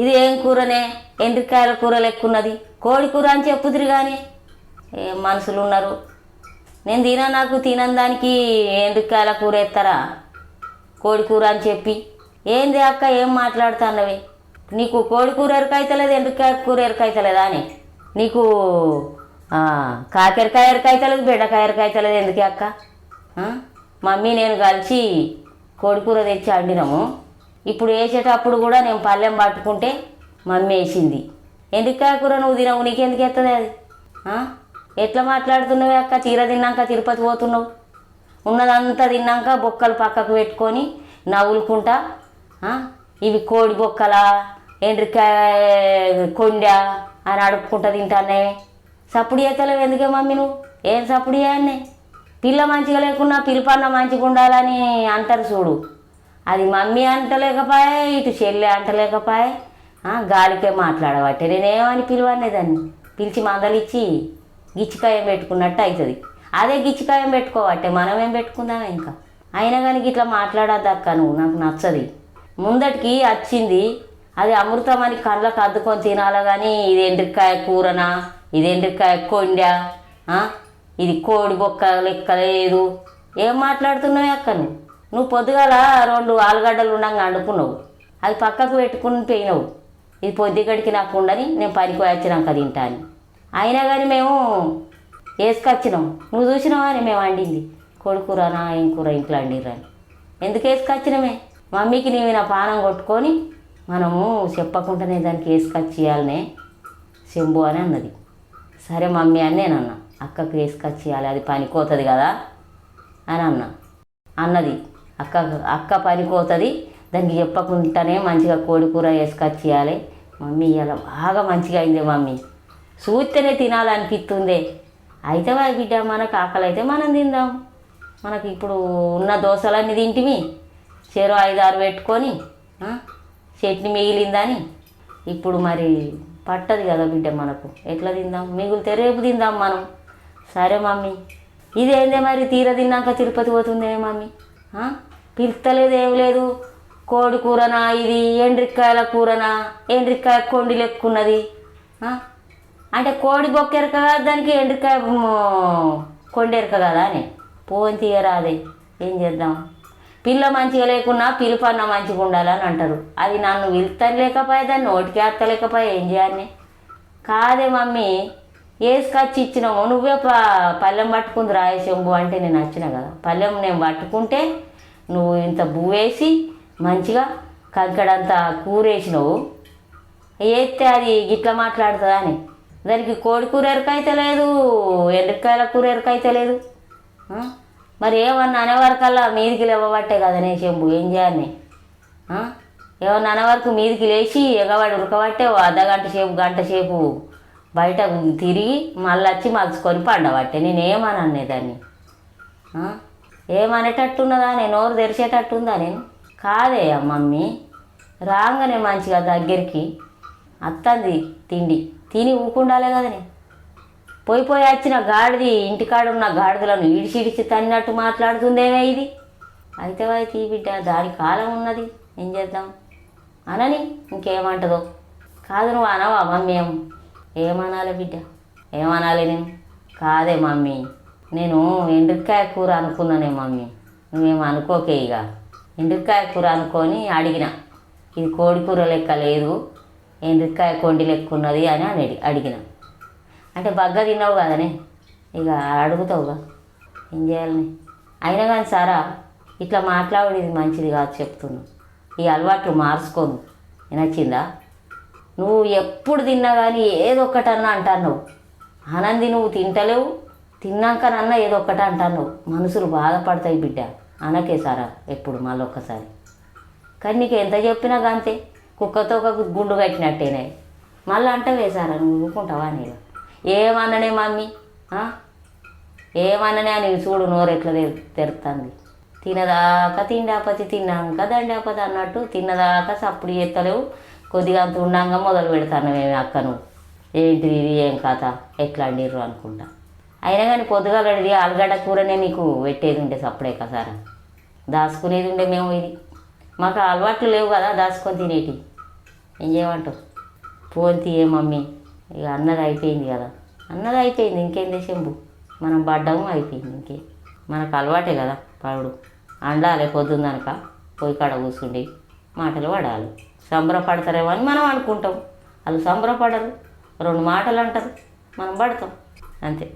ఇది ఏం కూరనే? ఎండ్రికాయల కూర లెక్కున్నది? కోడి కూర అని చెప్పుదురు కానీ ఏం మనుషులు ఉన్నారు. నేను తిన నాకు తినందానికి ఎండ్రికాయల కూర ఎత్తారా? కోడి కూర అని చెప్పి. ఏంది అక్క ఏం మాట్లాడుతున్నవి? నీకు కోడి కూర ఎరకైతలేదు ఎండ్రికాయ కూర ఎరకైతలేదా అని. నీకు కాకరకాయ ఎరకైతలేదు బెండకాయ ఎరకైతలేదు ఎందుకే అక్క? మమ్మీ నేను కలిసి కోడి కూర తెచ్చి వండినాము. ఇప్పుడు వేసేటప్పుడు కూడా నేను పళ్ళెం పట్టుకుంటే మమ్మీ వేసింది ఎండ్రికాయ కూర నువ్వు తినవు నీకెందుకు ఎత్తది అది? ఎట్లా మాట్లాడుతున్నావు అక్క? తీర తిన్నాక తిరుపతి పోతున్నావు. ఉన్నదంతా తిన్నాక బొక్కలు పక్కకు పెట్టుకొని నవ్వులుకుంటా ఇవి కోడి బొక్కలా ఎండ్రికాయ కొండ అని అడుపుకుంటా తింటానే. సప్పుడు చేతలేవు ఎందుకే మమ్మీ నువ్వు? ఏం సప్పుడు చేయన్నే పిల్ల మంచిగా లేకున్నా పిలిపన్న మంచిగా ఉండాలని అంటారు చూడు. అది మమ్మీ అంటలేకపోయే ఇటు చెల్లె అంటలేకపోయే. గాలికే మాట్లాడబట్టే. నేనేమని పిలువనే దాన్ని? పిలిచి మందలిచ్చి గిచ్చికాయం పెట్టుకున్నట్టు అవుతుంది అదే గిచ్చికాయం పెట్టుకోవట్టే మనం ఏం పెట్టుకుందాం ఇంకా? అయినా కానీ ఇట్లా మాట్లాడద్దు అక్క నువ్వు నాకు నచ్చది. ముందటికి వచ్చింది అది అమృతం అని కళ్ళకు అద్దుకొని తినాలి కానీ ఇది ఎండ్రికాయ కూరనా? ఇది ఎండ్రికాయ కొండ? ఇది కోడి బొక్క లెక్క లేదు. ఏం మాట్లాడుతున్నావు అక్క నువ్వు? నువ్వు పొద్దుగాల రెండు ఆలుగడ్డలు ఉండగా వండుకున్నావు అది పక్కకు పెట్టుకుని పోయినావు. ఇది పొద్దుగడికి నాకు ఉండని నేను పనికి వచ్చినాక తింటాను. అయినా కానీ మేము వేసుకొచ్చినాం. నువ్వు చూసినావా అని మేము వండింది కోడి నా ఏం కూర ఇంట్లో వండిర్రని ఎందుకు వేసుకొచ్చినమే? మమ్మీకి నీవి నా పానం కొట్టుకొని మనము చెప్పకుండానే దానికి వేసుకొచ్చి శంభు అని అన్నది. సరే మమ్మీ అని నేను అన్నా. అక్కకు వేసుకొచ్చి ఇవ్వాలి అది పనికోతుంది కదా అని అన్నా. అన్నది. అక్క అక్క పనికోతుంది దానికి చెప్పకుండానే మంచిగా కోడి కూర వేసుకొచ్చి ఇవ్వాలి మమ్మీ ఇలా బాగా మంచిగా అయింది మమ్మీ. చూస్తేనే తినాలనిపిస్తుందే. అయితే వా బిడ్డ మనకు ఆకలి అయితే మనం తిందాం. మనకి ఇప్పుడు ఉన్న దోశలన్నీ తింటివి చెరో ఐదు ఆరు పెట్టుకొని ఆ, చట్నీ మిగిలిందని ఇప్పుడు మరి పట్టదు కదా బిడ్డ మనకు. ఎట్లా తిందాం? మిగిలితే రేపు తిందాం మనం. సరే మమ్మీ. ఇదేందే మరి తీర తిన్నాక తిరుపతి పోతుందే మమ్మీ? పిలుస్తలేదు ఏం లేదు. కోడి కూరనా ఇది? ఎండ్రికాయల కూరనా? ఎండ్రికాయ కొండి లెక్కున్నది. అంటే కోడి బొక్కెరక కదా దానికి ఎండ్రికాయ కొండెరక కదా అని. పోని తీయరాదే. ఏం చేద్దాం? పిల్ల మంచిగా లేకున్నా పిలుపన్న మంచిగా ఉండాలని అంటారు. అది నన్ను పిలుస్తాను లేకపోయా దాన్ని నోటికి ఎత్తలేకపోయా ఏం చేయాలి? కాదే మమ్మీ. వేసుకొచ్చి ఇచ్చినావు నువ్వే ప పళ్ళెం పట్టుకుంది రాయశంభు అంటే నేను వచ్చిన కదా. పళ్ళెం నేను పట్టుకుంటే నువ్వు ఇంత బువ్వేసి మంచిగా కంకడంతా కూర వేసినావు వేస్తే అది గిట్ల మాట్లాడుతుందా అని. దానికి కోడి కూర ఎరకైతే లేదు ఎండ్రికాయల కూర ఎరకైతే లేదు. మరి ఏమన్నా అనేవరకల్లా మీదికి లేవబట్టే కదా నే శంభు ఏం చేయాలి ఏమన్నా అనేవరకు మీదికి లేచి ఎగవాడు ఉరకబట్టే ఓ అర్ధ గంట సేపు గంట సేపు బయట తిరిగి మళ్ళీ వచ్చి మలుచుకొని పండబట్టే. నేను ఏమనన్నే ఏమనేటట్టున్నదా? నేను నోరు తెరిచేటట్టుందా నేను? కాదే మమ్మీ. రాగానే మంచిగా దగ్గరికి. అత్తంది తిండి. తిని ఊకుండాలే కదనే పోయి పోయి వచ్చిన గాడిది ఇంటికాడ ఉన్న గాడిదలను ఇడిచి ఇడిచి తన్నట్టు మాట్లాడుతుందేమే ఇది? అయితే అయితే ఈ బిడ్డ దాని కాలం ఉన్నది. ఏం చేద్దాం? అనని ఇంకేమంటదో. కాదు నువ్వు అనవా మమ్మీ ఏం ఏమనాలి బిడ్డ? ఏమనాలి నేను? కాదే మమ్మీ. నేను ఎండుకాయ కూర అనుకున్నానే మమ్మీ. నువ్వేం అనుకోకే ఇక. ఎండుకాయ కూర అనుకొని అడిగిన. ఇది కోడి కూర లెక్క లేదు. ఎండుకాయ కొండి లెక్క ఉన్నది అని అని అడిగిన. అంటే బగ్గ తిన్నావు కదనే ఇక అడుగుతావుగా. ఏం చేయాలని అయినా కానీ సారా ఇట్లా మాట్లాడేది మంచిది కాదు చెప్తున్నా. ఈ అలవాట్లు మార్చుకోను. నచ్చిందా నువ్వు ఎప్పుడు తిన్నా కానీ ఏదో ఒకటన్నా అంటాను ఆనంది నువ్వు తింటలేవు. తిన్నాకనన్నా ఏదో ఒకటి అంటాను మనసులు బాధపడతాయి బిడ్డ. అనకే సారా ఎప్పుడు మళ్ళీ ఒక్కసారి. కానీ నీకు ఎంత చెప్పినా అంతే కుక్కతో ఒక గుండు కట్టినట్టేనే. మళ్ళీ అంటవే సారా నువ్వు ఊరుకుంటావా నేను ఏమన్ననే మమ్మీ? ఏమన్ననే అని చూడు నోరు ఎట్లా తెరుతుంది తినదాకా తిండాపతి తిన్నాక దండాపతి అన్నట్టు తిన్నదాకా సప్పుడు చేస్తలేవు కొద్దిగా అంత ఉండంగా మొదలు పెడతాను మేము అక్కను. ఏంటి ఇది? ఏం కథ? ఎట్లా అండిర్రు అనుకుంటా. అయినా కానీ పొద్దుగాలడిది ఆలుగడ్డ కూరనే నీకు పెట్టేది ఉండే సప్పుడే కసారా దాచుకునేది ఉండే మేము ఇది. మాకు అలవాట్లు లేవు కదా దాచుకొని తినేటి. ఏం చేయమంటావు ఫోన్ తీయే మమ్మీ. ఇక అన్నది అయిపోయింది కదా. అన్నది అయిపోయింది. ఇంకేంది శంభు మనం పడ్డాము అయిపోయింది ఇంకే. మనకు అలవాటే కదా పడు అండాలి పొద్దుందనక పోయి కాడ కూర్చుండి. మాటలు పడాలి సంబరపడతారేమో అని మనం అనుకుంటాం. వాళ్ళు సంబరపడరు. రెండు మాటలు అంటారు. మనం పడతాం. అంతే.